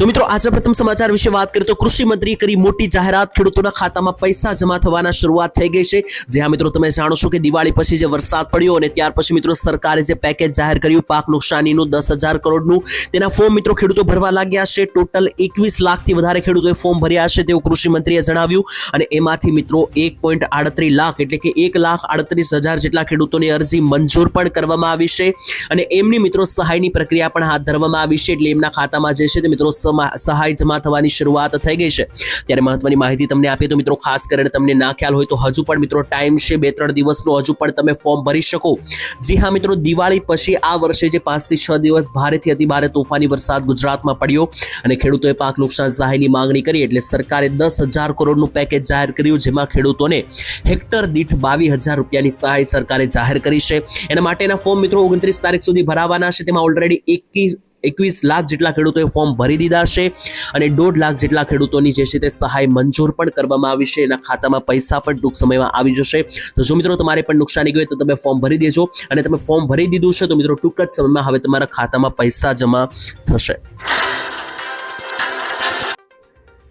તો મિત્રો આજે પ્રથમ સમાચાર વિશે વાત કરીએ તો કૃષિ મંત્રીએ કરી મોટી જાહેરાત. ખેડૂતોના ખાતામાં પૈસા જમા થવાના શરૂઆત થઈ ગઈ છે. જે હા મિત્રો, તમે જાણો છો કે દિવાળી પછી જે વરસાદ પડ્યો અને ત્યાર પછી મિત્રો સરકારે જે પેકેજ જાહેર કર્યું, પાક નુકસાનીનું દસ હજાર કરોડનું. તેના ફોર્મ મિત્રો ખેડૂતો ભરવા લાગ્યા છે. ટોટલ એકવીસ લાખથી વધારે ખેડૂતોએ ફોર્મ ભર્યા છે તેવું કૃષિ મંત્રીએ જણાવ્યું. અને એમાંથી મિત્રો એક પોઈન્ટ આડત્રીસ લાખ એટલે કે એક લાખ આડત્રીસ હજાર જેટલા ખેડૂતોની અરજી મંજૂર પણ કરવામાં આવી છે. અને એમની મિત્રો સહાયની પ્રક્રિયા પણ હાથ ધરવામાં આવી છે. એટલે એમના ખાતામાં જે છે તે મિત્રો સહાય જમા થવાની શરૂઆત થઈ ગઈ છે. ત્યારે મહત્વની માહિતી તમને આપીએ તો મિત્રો ખાસ કરીને તમને ના ખ્યાલ હોય તો હજુ પણ મિત્રો ટાઈમ છે બે ત્રણ દિવસનો, હજુ પણ તમે ફોર્મ ભરી શકો. જી હા મિત્રો, દિવાળી પછી આ વર્ષે જે પાંચથી છ દિવસ ભારેથી અતિ ભારે તોફાની વરસાદ ગુજરાતમાં પડ્યો અને ખેડૂતોએ પાક નુકસાન સહાયની માંગણી કરી એટલે સરકારે દસ હજાર કરોડનું પેકેજ જાહેર કર્યું જેમાં ખેડૂતોને હેક્ટર દીઠ બાવીસ હજાર રૂપિયાની સહાય સરકારે જાહેર કરી છે. એના માટેના ફોર્મ મિત્રો ઓગણત્રીસ તારીખ સુધી ભરાવાના છે. તેમાં ઓલરેડી એકી એકવીસ લાખ જેટલા ખેડૂતોએ ફોર્મ ભરી દીધા છે અને દોઢ લાખ જેટલા ખેડૂતોની જે છે તે સહાય મંજૂર પણ કરવામાં આવી છે. એના ખાતામાં પૈસા પણ ટૂંક સમયમાં આવી જશે. તો જો મિત્રો તમારે પણ નુકસાની ગયું તો તમે ફોર્મ ભરી દેજો અને તમે ફોર્મ ભરી દીધું છે તો મિત્રો ટૂંક જ સમયમાં હવે તમારા ખાતામાં પૈસા જમા થશે.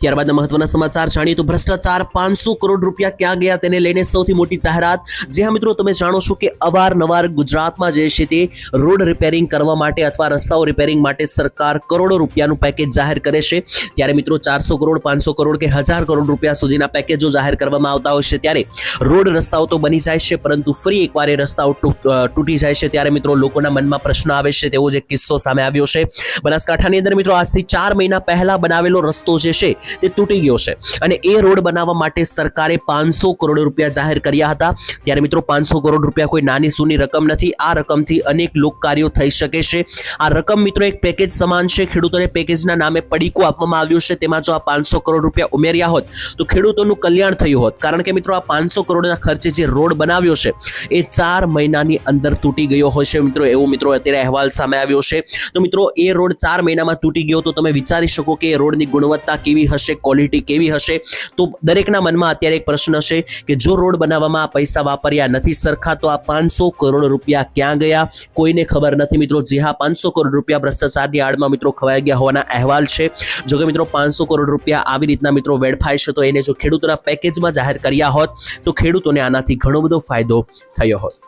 ત્યારબાદ મહત્વના સમાચાર જાણીએ તો ભ્રષ્ટાચાર પાંચસો કરોડ રૂપિયા ક્યાં ગયા તેને લઈને સૌથી મોટી જાહેરાત. જે હા મિત્રો, તમે જાણો છો કે અવારનવાર ગુજરાતમાં જે છે તે રોડ રિપેરિંગ કરવા માટે અથવા રસ્તાઓ રિપેરિંગ માટે સરકાર કરોડો રૂપિયાનું પેકેજ જાહેર કરે છે. ત્યારે મિત્રો, ચારસો કરોડ, પાંચસો કરોડ કે હજાર કરોડ રૂપિયા સુધીના પેકેજો જાહેર કરવામાં આવતા હોય છે ત્યારે રોડ રસ્તાઓ તો બની જાય છે, પરંતુ ફરી એકવાર એ રસ્તાઓ તૂટી જાય છે. ત્યારે મિત્રો, લોકોના મનમાં પ્રશ્ન આવે છે, તેવો જે કિસ્સો સામે આવ્યો છે. બનાસકાંઠાની અંદર મિત્રો, આજથી ચાર મહિના પહેલા બનાવેલો રસ્તો જે છે તે તૂટી ગયો છે. અને એ રોડ બનાવવા માટે સરકારે પાંચસો કરોડ રૂપિયા જાહેર કર્યા હતા. ત્યારે મિત્રો, પાંચસો કરોડ રૂપિયા કોઈ નાની સૂની રકમ નથી. આ રકમથી અનેક લોકકાર્યો થઈ શકે છે. આ રકમ મિત્રો એક પેકેજ સમાન છે. ખેડૂતોને પેકેજના નામે પડીકો આપવામાં આવ્યું છે. તેમાં જો આ પાંચસો કરોડ રૂપિયા ઉમેર્યા હોત, તો ખેડૂતોનું કલ્યાણ થયું હોત. કારણ કે મિત્રો, આ પાંચસો કરોડના ખર્ચે જે રોડ બનાવ્યો છે, એ ચાર મહિનાની અંદર તૂટી ગયો હોય છે મિત્રો. એવો મિત્રો અત્યારે અહેવાલ સામે આવ્યો છે. તો મિત્રો, એ રોડ ચાર મહિનામાં તૂટી ગયો તો તમે વિચારી શકો કે એ રોડની ગુણવત્તા કેવી હશે ક્વોલિટી કેવી હશે? તો દરેકના મનમાં અત્યારે એક પ્રશ્ન છે કે જો રોડ બનાવવામાં આ પૈસા વાપર્યા નથી સરખા, તો આ પાંચસો કરોડ રૂપિયા ક્યાં ગયા? કોઈને ખબર નથી મિત્રો. જે હા પાંચસો કરોડ રૂપિયા ભ્રષ્ટાચારની આડમાં મિત્રો ખવાઈ ગયા હોવાના અહેવાલ છે. જો કે મિત્રો પાંચસો કરોડ રૂપિયા આવી રીતના મિત્રો વેડફાય છે, તો એને જો ખેડૂતોના પેકેજમાં જાહેર કર્યા હોત, તો ખેડૂતોને આનાથી ઘણો બધો ફાયદો થયો હોત.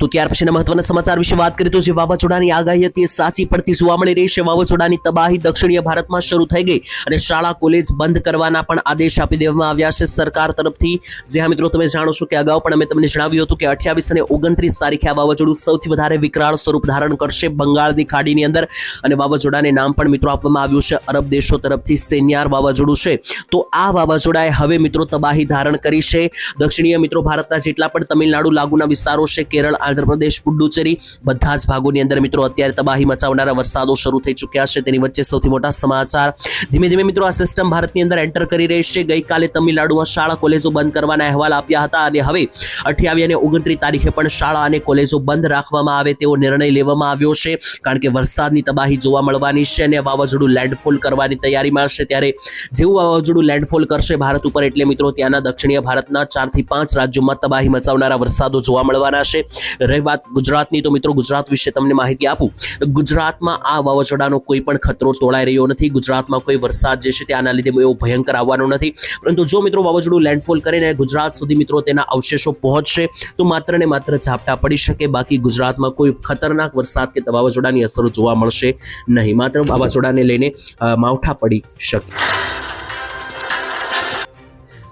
તો ત્યાર પછીના મહત્વના સમાચાર વિશે વાત કરીએ તો જે વાવાઝોડાની આગાહી હતી એ સાચી પડતી જોવા મળી રહી છે. વાવાઝોડાની તબાહી દક્ષિણીય ભારતમાં શરૂ થઈ ગઈ અને શાળા, કોલેજ બંધ કરવાના પણ આદેશ આપી દેવામાં આવ્યા છે સરકાર તરફથી. જે હા મિત્રો, તમે જાણો છો કે અગાઉ પણ અમે તમને જણાવ્યું હતું કે અઠ્યાવીસ અને ઓગણત્રીસ તારીખે આ વાવાઝોડું સૌથી વધારે વિકરાળ સ્વરૂપ ધારણ કરશે બંગાળની ખાડીની અંદર અને વાવાઝોડાને નામ પણ મિત્રો આપવામાં આવ્યું છે. અરબ દેશો તરફથી સેન્યાર વાવાઝોડું છે. તો આ વાવાઝોડાએ હવે મિત્રો તબાહી ધારણ કરી છે. દક્ષિણીય મિત્રો, ભારતના જેટલા પણ તમિલનાડુ લાગુના વિસ્તારો છે, કેરળ આંધ્રપ્રદેશ, પુડુચેરી બધા જ ભાગોની અંદર મિત્રો અત્યારે તબાહી મચાવનારા વરસાદો શરૂ થઈ ચૂક્યા છે. તેની વચ્ચે સૌથી મોટા સમાચાર. ધીમે ધીમે મિત્રો આ સિસ્ટમ ભારતની અંદર એન્ટર કરી રહી છે. ગઈકાલે તમિલનાડુમાં શાળા, કોલેજો બંધ કરવાના અહેવાલ આપ્યા હતા અને હવે અઠ્યાવી અને ઓગણત્રીસ તારીખે પણ શાળા અને કોલેજો બંધ રાખવામાં આવે તેવો નિર્ણય લેવામાં આવ્યો છે. કારણ કે વરસાદની તબાહી જોવા મળવાની છે અને વાવાઝોડું લેન્ડફોલ કરવાની તૈયારીમાં છે. ત્યારે જેવું વાવાઝોડું લેન્ડફોલ કરશે ભારત ઉપર એટલે મિત્રો ત્યાંના દક્ષિણીય ભારતના ચારથી પાંચ રાજ્યોમાં તબાહી મચાવનારા વરસાદો જોવા મળવાના છે. રહી વાત ગુજરાતની, તો મિત્રો ગુજરાત વિશે તમને માહિતી આપું. ગુજરાતમાં આ વાવાઝોડાનો કોઈ પણ ખતરો તોળાઈ રહ્યો નથી. ગુજરાતમાં કોઈ વરસાદ જે છે તે આના લીધે એવો ભયંકર આવવાનો નથી. પરંતુ જો મિત્રો વાવાઝોડું લેન્ડફોલ કરીને ગુજરાત સુધી મિત્રો તેના અવશેષો પહોંચશે, તો માત્ર ને માત્ર ઝાપટા પડી શકે. બાકી ગુજરાતમાં કોઈ ખતરનાક વરસાદ કે વાવાઝોડાની અસરો જોવા મળશે નહીં. માત્ર વાવાઝોડાને લઈને માવઠા પડી શકે.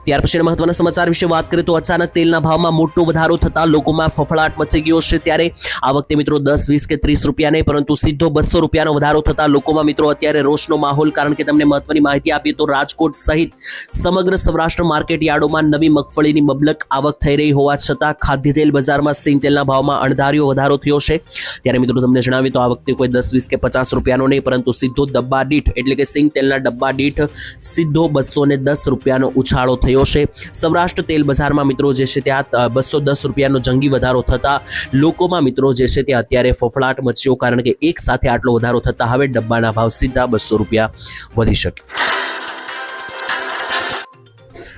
ત્યાર પછીના મહત્વના સમાચાર વિશે વાત કરીએ તો અચાનક તેલના ભાવમાં મોટો વધારો થતા લોકોમાં ફફડાટ મચી ગયો છે. ત્યારે આ વખતે મિત્રો દસ, વીસ કે ત્રીસ રૂપિયા નહીં, પરંતુ સીધો બસો રૂપિયાનો વધારો થતા લોકોમાં મિત્રો અત્યારે રોષનો માહોલ કારણ કે તમને મહત્વની માહિતી આપીએ તો રાજકોટ સહિત સમગ્ર સૌરાષ્ટ્ર માર્કેટ યાર્ડોમાં નવી મગફળીની મબલક આવક થઈ રહી હોવા છતાં ખાદ્ય તેલ બજારમાં સિંગ તેલના ભાવમાં અણધાર્યો વધારો થયો છે. ત્યારે મિત્રો તમને જણાવીએ તો આ વખતે કોઈ દસ, વીસ કે પચાસ રૂપિયાનો નહીં, પરંતુ સીધો ડબ્બા દીઠ એટલે કે સિંગ તેલના ડબ્બા દીઠ સીધો બસો દસ રૂપિયાનો ઉછાળો થયો રહ્યો છે. સૌરાષ્ટ્ર તેલ બજારમાં મિત્રો જે છે ત્યાં બસો દસ રૂપિયાનો જંગી વધારો થતા લોકોમાં મિત્રો જે છે તે અત્યારે ફફડાટ મચ્યો કારણ કે એક સાથે આટલો વધારો થતા હવે ડબ્બાના ભાવ સીધા બસો રૂપિયા વધી શકે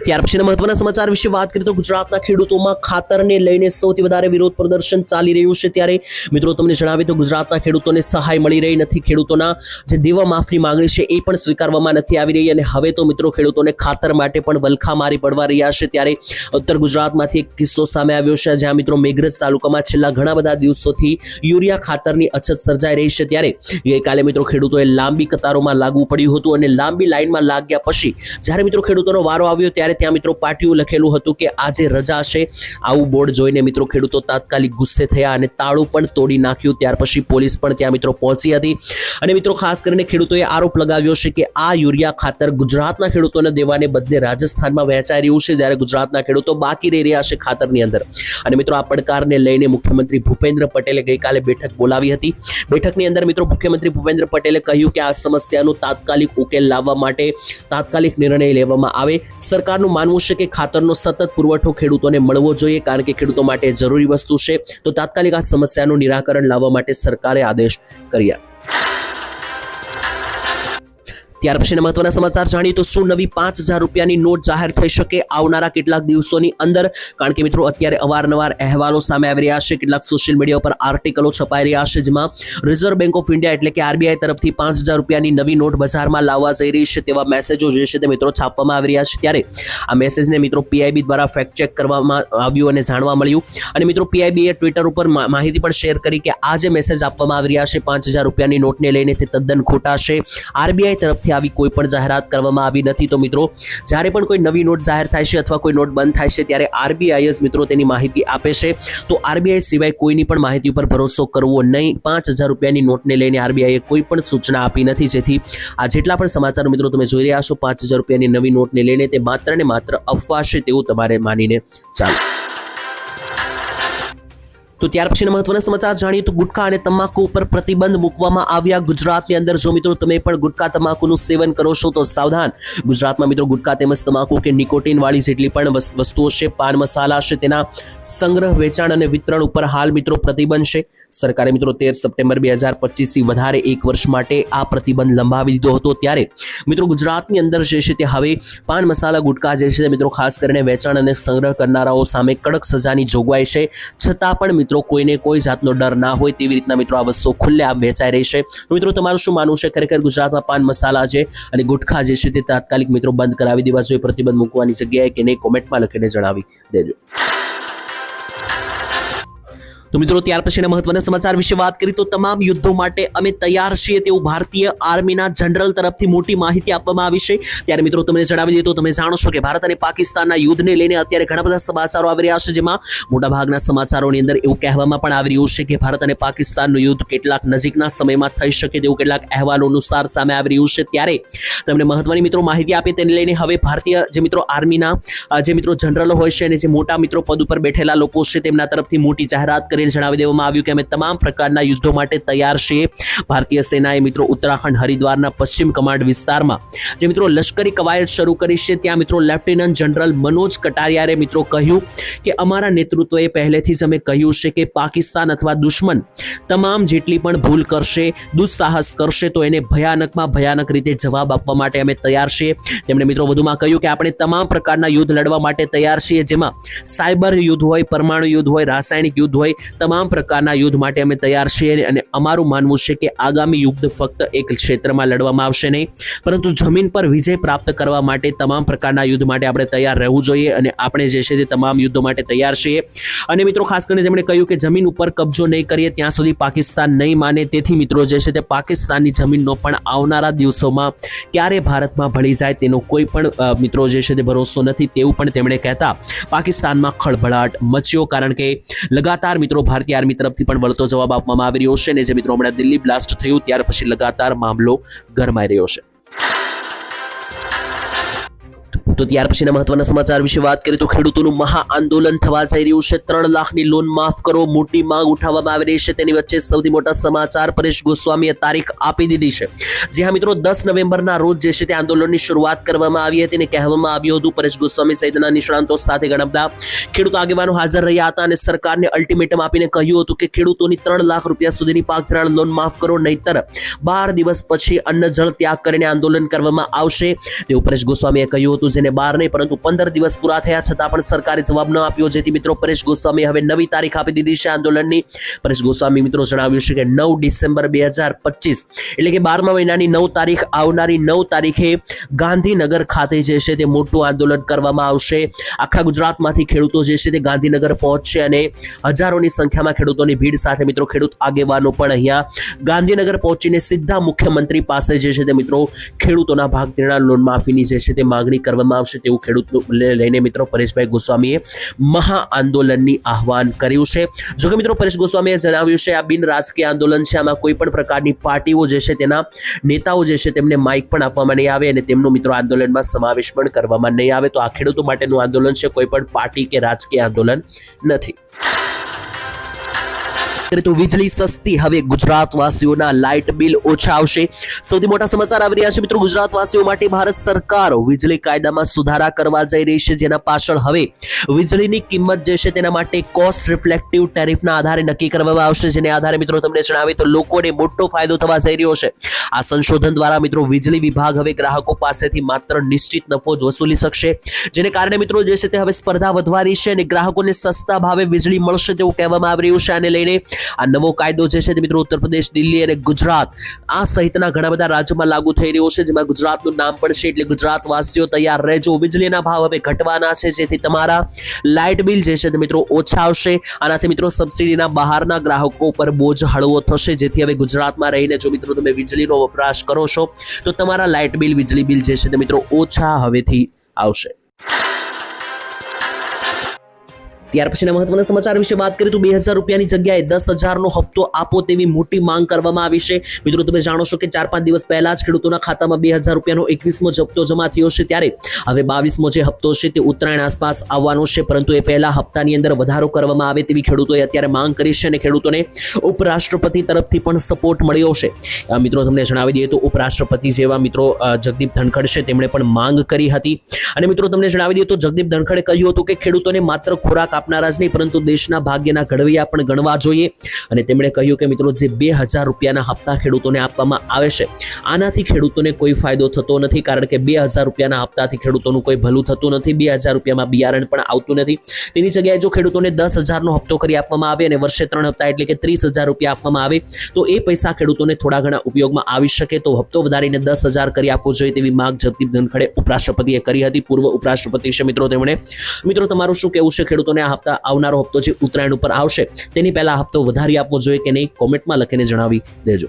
ત્યાર પછીના મહત્વના સમાચાર વિશે વાત કરીએ તો ગુજરાતના ખેડૂતોમાં ખાતરને લઈને સૌથી વધારે વિરોધ પ્રદર્શન ચાલી રહ્યું છે. ત્યારે મિત્રો તમને જણાવીએ તો ગુજરાતના ખેડૂતોને સહાય મળી રહી નથી. ખેડૂતોના જે દેવા માફની માંગણી છે એ પણ સ્વીકારવામાં નથી આવી રહી અને હવે તો મિત્રો ખેડૂતોને ખાતર માટે પણ વલખા મારી પડવા રહ્યા છે. ત્યારે ઉત્તર ગુજરાતમાંથી એક કિસ્સો સામે આવ્યો છે. જ્યાં મિત્રો મેઘરજ તાલુકામાં છેલ્લા ઘણા બધા દિવસોથી યુરિયા ખાતરની અછત સર્જાઈ રહી છે. ત્યારે ગઈકાલે મિત્રો ખેડૂતોએ લાંબી કતારોમાં લાગવું પડ્યું હતું અને લાંબી લાઈનમાં લાગ્યા પછી જ્યારે મિત્રો ખેડૂતોનો વારો આવ્યો ત્યારે ત્યાં મિત્રો પાટિયું લખેલું હતું કે આજે રજા છે. આવું બોર્ડ જોઈને મિત્રો ખેડૂતો તાત્કાલિક ગુસ્સે થયા અને તાળું પણ તોડી નાખ્યું. ત્યાર પછી પોલીસ પણ ત્યાં મિત્રો પહોંચી હતી. અને મિત્રો ખાસ કરીને ખેડૂતોએ આરોપ લગાવ્યો છે કે આ યુરિયા ખાતર ગુજરાતના ખેડૂતોને દેવાને બદલે રાજસ્થાનમાં વહેંચાઈ રહ્યું છે જ્યારે ગુજરાતના ખેડૂતો બાકી રહી રહ્યા છે ખાતરની અંદર. અને મિત્રો આ પડકારને લઈને મુખ્યમંત્રી ભૂપેન્દ્ર પટેલે ગઈકાલે બેઠક બોલાવી હતી. બેઠકની અંદર મિત્રો મુખ્યમંત્રી ભૂપેન્દ્ર પટેલે કહ્યું કે આ સમસ્યાનું તાત્કાલિક ઉકેલ લાવવા માટે તાત્કાલિક નિર્ણય લેવામાં આવે. સરકારનું માનવું છે કે ખાતરનો સતત પુરવઠો ખેડૂતોને મળવો જોઈએ કારણ કે ખેડૂતો માટે જરૂરી વસ્તુ છે. તો તાત્કાલિક આ સમસ્યાનું નિરાકરણ લાવવા માટે સરકારે આદેશ કર્યા. ત્યાર પછીના મહત્વના સમાચાર જાણીએ તો શું નવી પાંચ હજાર રૂપિયાની નોટ જાહેર થઈ શકે આવનારા કેટલાક દિવસોની અંદર? કારણ કે મિત્રો અત્યારે અવારનવાર અહેવાલો સામે આવી રહ્યા છે, કેટલાક સોશિયલ મીડિયા પર આર્ટિકલો છપાઈ રહ્યા છે, જેમાં રિઝર્વ બેંક ઓફ ઇન્ડિયા એટલે કે આરબીઆઈ તરફથી પાંચ હજાર રૂપિયાની નવી નોટ બજારમાં લાવવા જઈ રહી છે તેવા મેસેજો જે છે તે મિત્રો છાપવામાં આવી રહ્યા છે. ત્યારે આ મેસેજને મિત્રો પીઆઈબી દ્વારા ફેક્ટ ચેક કરવામાં આવ્યું અને જાણવા મળ્યું. અને મિત્રો પીઆઈબીએ ટ્વિટર ઉપર માહિતી પણ શેર કરી કે આ જે મેસેજ આપવામાં આવી રહ્યા છે, પાંચ હજાર રૂપિયાની નોટને લઈને તે તદ્દન ખોટા છે. આરબીઆઈ તરફથી આવી કોઈ પણ જાહેરાત કરવામાં આવી નથી. તો મિત્રો, જ્યારે પણ કોઈ નવી નોટ જાહેર થાય છે અથવા કોઈ નોટ બંધ થાય છે, ત્યારે આરબીઆઈ જ મિત્રો તેની માહિતી આપે છે. તો આરબીઆઈ સિવાય કોઈની પણ માહિતી ઉપર ભરોસો કરવો નહીં. પાંચ હજાર રૂપિયાની નોટને લઈને આરબીઆઈએ કોઈ પણ સૂચના આપી નથી. જેથી આ જેટલા પણ સમાચાર મિત્રો તમે જોઈ રહ્યા છો, પાંચ હજાર રૂપિયાની નવી નોટને લઈને તે માત્ર ને માત્ર અફવા છે તેવું તમારે માનીને ચાલો. તો ત્યાર પછીના મહત્વના સમાચાર જાણીએ તો ગુટખા અને તમાકુ ઉપર પ્રતિબંધ મૂકવામાં આવ્યા. ગુજરાતની અંદર જો મિત્રો તમે પણ ગુટખા, તમાકુનું સેવન કરો છો તો સાવધાન. ગુજરાતમાં મિત્રો ગુટખા તેમજ તમાકુ કે નિકોટિનવાળી જેટલી પણ વસ્તુઓ છે, પાન મસાલા છે, તેના સંગ્રહ, વેચાણ અને વિતરણ ઉપર હાલ મિત્રો પ્રતિબંધ છે. સરકારે મિત્રો તેર સપ્ટેમ્બર બે હજાર પચીસથી વધારે એક વર્ષ માટે આ પ્રતિબંધ લંબાવી દીધો હતો. ત્યારે મિત્રો ગુજરાતની અંદર જે છે તે હવે પાન મસાલા, ગુટખા જે છે મિત્રો ખાસ કરીને વેચાણ અને સંગ્રહ કરનારાઓ સામે કડક સજાની જોગવાઈ છે. છતાં પણ મિત્રો, કોઈને કોઈ જાતનો ડર ના હોય તેવી રીતના મિત્રો આ વસ્તુ ખુલ્લે આમ વેચાઈ રહી છે. મિત્રો, તમારું શું માનવું છે? ખરેખર ગુજરાતમાં પાન મસાલા છે અને ગુટખા જે છે તે તાત્કાલિક મિત્રો બંધ કરાવી દેવા જોઈએ, પ્રતિબંધ મૂકવાની જગ્યાએ કે નહીં, કોમેન્ટમાં લખીને જણાવી દેજો. તો મિત્રો, ત્યાર પછીના મહત્વના સમાચાર વિશે વાત કરી. તો તમામ યુદ્ધો માટે અમે તૈયાર છીએ તેવું ભારતીય આર્મીના જનરલ તરફથી મોટી માહિતી આપવામાં આવી છે. ત્યારે મિત્રો, તમને જણાવી દઈએ તો તમે જાણો છો કે ભારત અને પાકિસ્તાનના યુદ્ધને લઈને અત્યારે ઘણા બધા સમાચારો આવી રહ્યા છે, જેમાં મોટાભાગના સમાચારોની અંદર એવું કહેવામાં પણ આવી રહ્યું છે કે ભારત અને પાકિસ્તાનનું યુદ્ધ કેટલાક નજીકના સમયમાં થઈ શકે તેવું કેટલાક અહેવાલો અનુસાર સામે આવી રહ્યું છે. ત્યારે તમને મહત્વની મિત્રો માહિતી આપી તેને લઈને હવે ભારતીય જે મિત્રો આર્મીના, જે મિત્રો જનરલો હોય છે અને જે મોટા મિત્રો પદ ઉપર બેઠેલા લોકો છે, તેમના તરફથી મોટી જાહેરાત કરીને જણાવી દેવામાં આવ્યું કે અમે તમામ પ્રકારના યુદ્ધો માટે તૈયાર છીએ. ભારતીય સેનાએ મિત્રો ઉત્તરાખંડ, હરિદ્વારના પશ્ચિમ કમાન્ડ વિસ્તારમાં જે મિત્રો લશ્કરી કવાયત શરૂ કરી છે, ત્યાં મિત્રો લેફ્ટિનન્ટ જનરલ મનોજ કટારિયારે મિત્રો કહ્યું કે અમારા નેતૃત્વએ પહેલેથી જ અમે કહ્યું છે કે પાકિસ્તાન અથવા દુશ્મન તમામ જેટલી પણ ભૂલ કરશે દુસ્સાહસ કરશે, તો એને ભયાનકમાં ભયાનક રીતે જવાબ આપવા માટે અમે તૈયાર છીએ. તેમણે મિત્રો વધુમાં કહ્યું કે આપણે તમામ પ્રકારના યુદ્ધ લડવા માટે તૈયાર છીએ, જેમાં સાયબર યુદ્ધ હોય, પરમાણુ યુદ્ધ હોય, રાસાયણિક યુદ્ધ હોય તમામ પ્રકારના યુદ્ધ માટે અમે તૈયાર છીએ અને અમારું માનવું છે કે આગામી યુદ્ધ ફક્ત એક ક્ષેત્રમાં લડવામાં આવશે નહીં. પરંતુ જમીન પર વિજય પ્રાપ્ત કરવા માટે તમામ પ્રકારના યુદ્ધ માટે આપણે તૈયાર રહેવું જોઈએ અને આપણે જે છે તે તમામ યુદ્ધો માટે તૈયાર છીએ. અને મિત્રો, ખાસ કરીને તેમણે કહ્યું કે જમીન ઉપર કબજો નહીં કરીએ, ત્યાં સુધી પાકિસ્તાન નહીં માને. તેથી મિત્રો, જે છે તે પાકિસ્તાનની જમીનનો પણ આવનારા દિવસોમાં ક્યારે ભારતમાં ભળી જાય તેનો કોઈ પણ મિત્રો, જે છે તે ભરોસો નથી તેવું પણ તેમણે કહેતા. પાકિસ્તાનમાં ખળભળાટ મચ્યો કારણ કે લગાતાર મિત્રો ભારતીય આર્મી તરફથી પણ વળતો જવાબ આપવામાં આવી રહ્યો છે અને જે મિત્રો હમણાં દિલ્હી બ્લાસ્ટ થયું, ત્યાર પછી લગાતાર મામલો ગરમાઈ રહ્યો છે. તો ત્યાર પછીના મહત્વના સમાચાર વિશે વાત કરીએ તો ખેડૂતોનું મહા આંદોલન થવા જઈ રહ્યું છે. ત્રણ લાખની લોન માફ કરો, મોટી માંગ ઉઠાવવામાં આવી રહી છે. તેની વચ્ચે સૌથી મોટા સમાચાર પરેશ ગોસ્વામીએ તારીખ આપી દીધી છે. જે હા મિત્રો, દસ નવેમ્બરના રોજ જે છે તે આંદોલનની શરૂઆત કરવામાં આવી હતી અને કહેવામાં આવ્યું હતું પરેશ ગોસ્વામી સહિતના નિષ્ણાંતો સાથે ઘણા બધા ખેડૂત આગેવાનો હાજર રહ્યા હતા અને સરકારને અલ્ટિમેટમ આપીને કહ્યું હતું કે ખેડૂતોની ત્રણ લાખ રૂપિયા સુધીની પાક ધિરાણ લોન માફ કરો, નહીતર બાર દિવસ પછી અન્ન જળ ત્યાગ કરીને આંદોલન કરવામાં આવશે. તેવું પરેશ ગોસ્વામીએ કહ્યું હતું, જેને બાર નહીં, પરંતુ પંદર દિવસ પૂરા થયા છતાં પણ સરકારે જવાબ ન આપ્યો. જેથી મિત્રો, પરેશ ગોસ્વામીએ હવે નવી તારીખ આપી દીધી છે આંદોલનની. પરેશ ગોસ્વામી મિત્રો જણાવ્યું છે કે નવ ડિસેમ્બર બે હજાર પચીસ, એટલે કે બારમા મહિનાની નવ તારીખ, આવનારી નવ તારીખે ગાંધીનગર ખાતે જે છે તે મોટું આંદોલન કરવામાં આવશે. આખા ગુજરાતમાંથી ખેડૂતો જે છે તે ગાંધીનગર પહોંચશે અને હજારોની સંખ્યામાં ખેડૂતોની ભીડ સાથે મિત્રો ખેડૂત આગેવાનો પણ અહીંયા ગાંધીનગર પહોંચીને સીધા મુખ્યમંત્રી પાસે જે છે તે મિત્રો ખેડૂતોના ભાગ લોન માફીની જે છે તે માંગણી કરવામાં આવશે તેવું ખેડૂત લઈને મિત્રો પરેશભાઈ ગોસ્વામીએ મહા આંદોલનની આહવાન કર્યું છે. જોકે મિત્રો પરેશ ગોસ્વામીએ જણાવ્યું છે, આ બિન રાજકીય આંદોલન છે. આમાં કોઈ પણ પ્રકારની પાર્ટીઓ જે છે તેના નેતાઓ જે છે તેમને માઇક પણ આપવામાં નહીં આવે અને તેમનો મિત્રો આંદોલનમાં સમાવેશ પણ કરવામાં નહીં આવે. તો આ ખેડૂતો માટેનું આંદોલન છે, કોઈ પણ પાર્ટી કે રાજકીય આંદોલન નથી. તો વીજળી સસ્તી હવે ગુજરાતવાસીઓના લાઇટ બિલ ઓછા આવશે. સૌથી મોટા સમાચાર આવી રહ્યા છે મિત્રો ગુજરાતવાસીઓ માટે ભારત સરકાર વીજળી કાયદામાં સુધારા કરવા જઈ રહી છે જેના પાછળ હવે વીજળીની કિંમત જે છે તેના માટે કોસ્ટ રિફ્લેક્ટિવ ટેરિફના આધારે નક્કી કરવામાં આવશે જેને આધારે મિત્રો તમને જણાવી તો લોકોને મોટો ફાયદો થવા જઈ રહ્યો છે. આ સંશોધન દ્વારા મિત્રો વીજળી વિભાગ હવે ગ્રાહકો પાસેથી માત્ર નિશ્ચિત નફો જ વસૂલી શકશે. જેને કારણે મિત્રો જે છે તે હવે સ્પર્ધા વધવાની છે અને ગ્રાહકોને સસ્તા ભાવે વીજળી મળશે તેવું કહેવામાં આવી રહ્યું છે. આને લઈને આ નવો કાયદો જે છે તે મિત્રો ઉત્તર પ્રદેશ, દિલ્હી અને ગુજરાત, આ સહિતના ઘણા બધા રાજ્યોમાં લાગુ થઈ રહ્યો છે, જેમાં ગુજરાતનું નામ પણ છે, એટલે ગુજરાતવાસીઓ તૈયાર રહેજો. વીજળીના ભાવ હવે ઘટવાના છે, જેથી તમારા લાઇટ બિલ જે છે મિત્રો ઓછા આવશે. આનાથી મિત્રો સબસિડીના બહારના ગ્રાહકો પર બોજ હળવો થશે, જેથી હવે ગુજરાતમાં રહીને જો મિત્રો તમે વીજળીનો વપરાશ કરો છો, તો તમારા લાઇટ બિલ, વીજળી બિલ જે છે મિત્રો ઓછા હવેથી આવશે. ત્યાર પછીના મહત્વના સમાચાર વિશે વાત કરીએ તો બે હજાર રૂપિયાની જગ્યાએ દસ હજારનો હપ્તો આપો તેવી મોટી માંગ કરવામાં આવી છે. મિત્રો, તમે જાણો છો કે ચાર પાંચ દિવસ પહેલા જ ખેડૂતોના ખાતામાં બે હજાર રૂપિયાનો એકવીસમો હપ્તો જમા થયો છે. ત્યારે હવે બાવીસમો જે હપ્તો છે તે ઉત્તરાયણ આસપાસ આવવાનો છે, પરંતુ એ પહેલા હપ્તાની અંદર વધારો કરવામાં આવે તેવી ખેડૂતોએ અત્યારે માંગ કરી છે અને ખેડૂતોને ઉપરાષ્ટ્રપતિ તરફથી પણ સપોર્ટ મળ્યો છે. મિત્રો, તમને જણાવી દઈએ તો ઉપરાષ્ટ્રપતિ જેવા મિત્રો જગદીપ ધનખડ છે, તેમણે પણ માંગ કરી હતી. અને મિત્રો, તમને જણાવી દઈએ તો જગદીપ ધનખડે કહ્યું હતું કે ખેડૂતોને માત્ર ખોરાક આપનારા જ નહીં, પરંતુ દેશના ભાગ્યના ઘડવૈયા પણ ગણવા જોઈએ. અને તેમણે કહ્યું કે મિત્રો, જે બે હજાર રૂપિયાના હપ્તા ખેડૂતોને આપવામાં આવે છે, આનાથી ખેડૂતોને કોઈ ફાયદો થતો નથી, કારણ કે બે હજાર રૂપિયાના હપ્તાથી ખેડૂતોનું કોઈ ભલું થતું નથી, બે હજાર રૂપિયામાં બિયારણ પણ આવતું નથી. તેની જગ્યાએ જો ખેડૂતોને દસ હજારનો હપ્તો કરી આપવામાં આવે અને વર્ષે ત્રણ હપ્તા એટલે કે ત્રીસ હજાર રૂપિયા આપવામાં આવે, તો એ પૈસા ખેડૂતોને થોડા ઘણા ઉપયોગમાં આવી શકે. તો હપ્તો વધારીને દસ હજાર કરી આપવો જોઈએ તેવી માંગ જગદીપ ધનખડે ઉપરાષ્ટ્રપતિએ કરી હતી. પૂર્વ ઉપરાષ્ટ્રપતિ છે મિત્રો તેમણે. મિત્રો, તમારું શું કહેવું છે? ખેડૂતોને આ હપ્તા આવનારો હપ્તો જે ઉત્તરાયણ ઉપર આવશે. તેની પહેલા હપ્તો વધારી આપવો જોઈએ કે નહીં કોમેન્ટમાં લખીને જણાવી દેજો.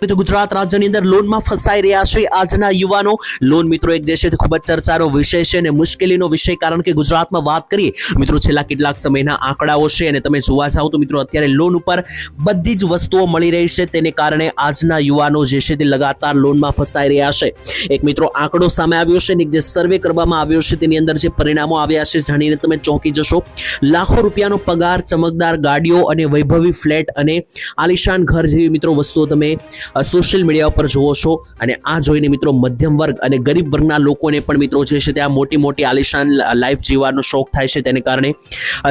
તો ગુજરાત રાજ્યની અંદર લોનમાં ફસાઈ રહ્યા છે. આજના યુવાનો લોન મિત્રો, એક જે છે તે ખૂબ જ ચર્ચાનો વિષય છે અને મુશ્કેલીનો વિષય કારણ કે ગુજરાતમાં વાત કરીએ, મિત્રો, છેલ્લા કેટલાક સમયના આંકડાઓ છે અને તમે જોવા જાઓ તો મિત્રો, અત્યારે લોન ઉપર બધી જ વસ્તુઓ મળી રહી છે. તેને કારણે આજના યુવાનો જે છે તે લગાતાર લોનમાં ફસાઈ રહ્યા છે. એક મિત્રો, આંકડો સામે આવ્યો છે અને જે સર્વે કરવામાં આવ્યો છે તેની અંદર જે પરિણામો આવ્યા છે, જાણીને તમે ચોંકી જશો. લાખો રૂપિયાનો પગાર, ચમકદાર ગાડીઓ અને વૈભવી ફ્લેટ અને આલિશાન ઘર જેવી મિત્રો વસ્તુઓ તમે સોશિયલ મીડિયા ઉપર જુઓ છો અને આ જોઈને મિત્રો મધ્યમ વર્ગ અને ગરીબ વર્ગના લોકોને પણ મિત્રો જે છે તે આ મોટી મોટી આલિશાન લાઈફ જીવવાનો શોખ થાય છે તેને કારણે.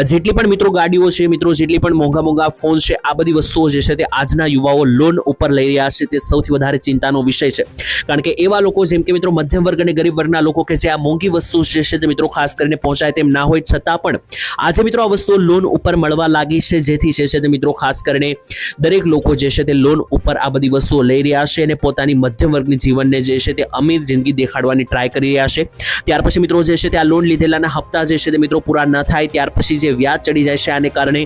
જેટલી પણ મિત્રો ગાડીઓ છે, મિત્રો જેટલી પણ મોંઘા મોંઘા ફોન છે, આ બધી વસ્તુઓ જે છે તે આજના યુવાઓ લોન ઉપર લઈ રહ્યા છે તે સૌથી વધારે ચિંતાનો વિષય છે. કારણ કે એવા લોકો જેમ કે મિત્રો મધ્યમ વર્ગ અને ગરીબ વર્ગના લોકો કે જે આ મોંઘી વસ્તુ જે છે તે મિત્રો ખાસ કરીને પહોંચાય તેમ ના હોય, છતાં પણ આજે મિત્રો આ વસ્તુઓ લોન ઉપર મળવા લાગી છે, જેથી છે તે મિત્રો ખાસ કરીને દરેક લોકો જે છે તે લોન ઉપર આ બધી વસ્તુઓ લઈ રહ્યા છે અને પોતાની મધ્યમ વર્ગની જીવનને જે છે તે અમીર જિંદગી દેખાડવાની ટ્રાય કરી રહ્યા છે. ત્યાર પછી મિત્રો જે છે તે આ લોન લીધેલાના હપ્તા જે છે તે મિત્રો પૂરા ન થાય. ત્યાર પછી જે વ્યાજ ચડી જાય છે આને કારણે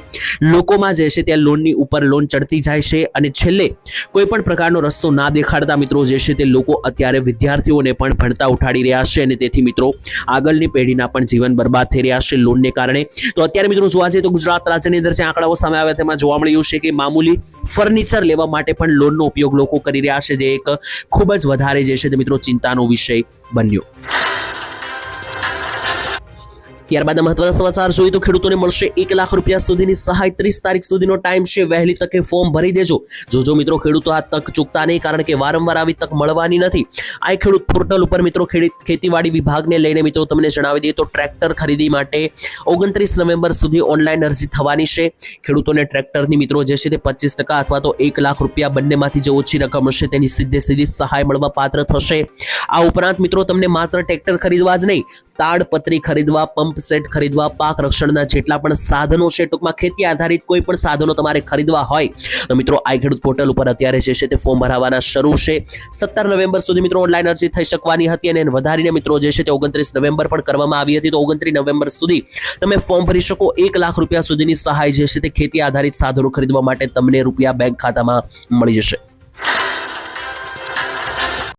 લોકોમાં જે છે તે લોનની ઉપર લોન ચડતી જાય છે અને છેલ્લે કોઈ પણ પ્રકારનો રસ્તો ના દેખાડતા મિત્રો જે છે તે લોકો અત્યારે વિદ્યાર્થીઓને પણ ભણતા ઉઠાડી રહ્યા છે અને તેથી મિત્રો આગળની પેઢીના પણ જીવન બરબાદ થઈ રહ્યા છે લોનને કારણે. તો અત્યારે મિત્રો જોવા જઈએ તો ગુજરાત રાજ્યની અંદર જે આંકડાઓ સામે આવ્યા તેમાં જોવા મળ્યું છે કે મામૂલી ફર્નિચર લેવા માટે પણ લોનનો ઉપયોગ ઉપયોગ લોકો કરી રહ્યા છે, જે એક ખૂબ જ વધારે જે છે તે મિત્રો ચિંતાનો વિષય બન્યો. ત્યારબાદ મહત્વના સમાચાર જોઈએ તો ખેડૂતોને મળશે એક લાખ રૂપિયા સુધીની સહાય. ત્રીસ તારીખ સુધીનો ટાઈમ છે. વહેલી તકે ફોર્મ ભરી દેજો. જો જો મિત્રો ખેડૂતો આ તક ચૂકતા નહીં કારણ કે વારંવાર આવી તક મળવાની નથી. આ ખેડૂત પોર્ટલ ઉપર મિત્રો ખેતીવાડી વિભાગને લઈને મિત્રો તમને જણાવી દઈએ તો ટ્રેક્ટર ખરીદી માટે ઓગણત્રીસ નવેમ્બર સુધી ઓનલાઈન અરજી થવાની છે. ખેડૂતોને ટ્રેક્ટરની મિત્રો જે છે તે પચીસ ટકા અથવા તો એક લાખ રૂપિયા બંનેમાંથી જે ઓછી રકમ હશે તેની સીધે સીધી સહાય મળવા પાત્ર થશે. આ ઉપરાંત મિત્રો તમને માત્ર ટ્રેક્ટર ખરીદવા જ નહીં, તાડપત્રી ખરીદવા પંપ સેટ ખરીદવા, પાક રક્ષણના જેટલા પણ સાધનો છે, ટૂંકમાં ખેતી આધારિત કોઈ પણ સાધનો તમારે ખરીદવા હોય, તો મિત્રો આ ખેડૂત પોર્ટલ ઉપર અત્યારે જે છે તે ફોર્મ ભરાવાના શરૂ છે. સત્તર નવેમ્બર સુધી મિત્રો ઓનલાઈન અરજી થઈ શકવાની હતી અને વધારીને મિત્રો જે છે તે ઓગણત્રીસ નવેમ્બર પણ કરવામાં આવી હતી, તો ઓગણત્રીસ નવેમ્બર સુધી તમે ફોર્મ ભરી શકો એક લાખ રૂપિયા સુધીની સહાય જે છે તે ખેતી આધારિત સાધનો ખરીદવા માટે તમને રૂપિયા બેંક ખાતામાં મળી જશે.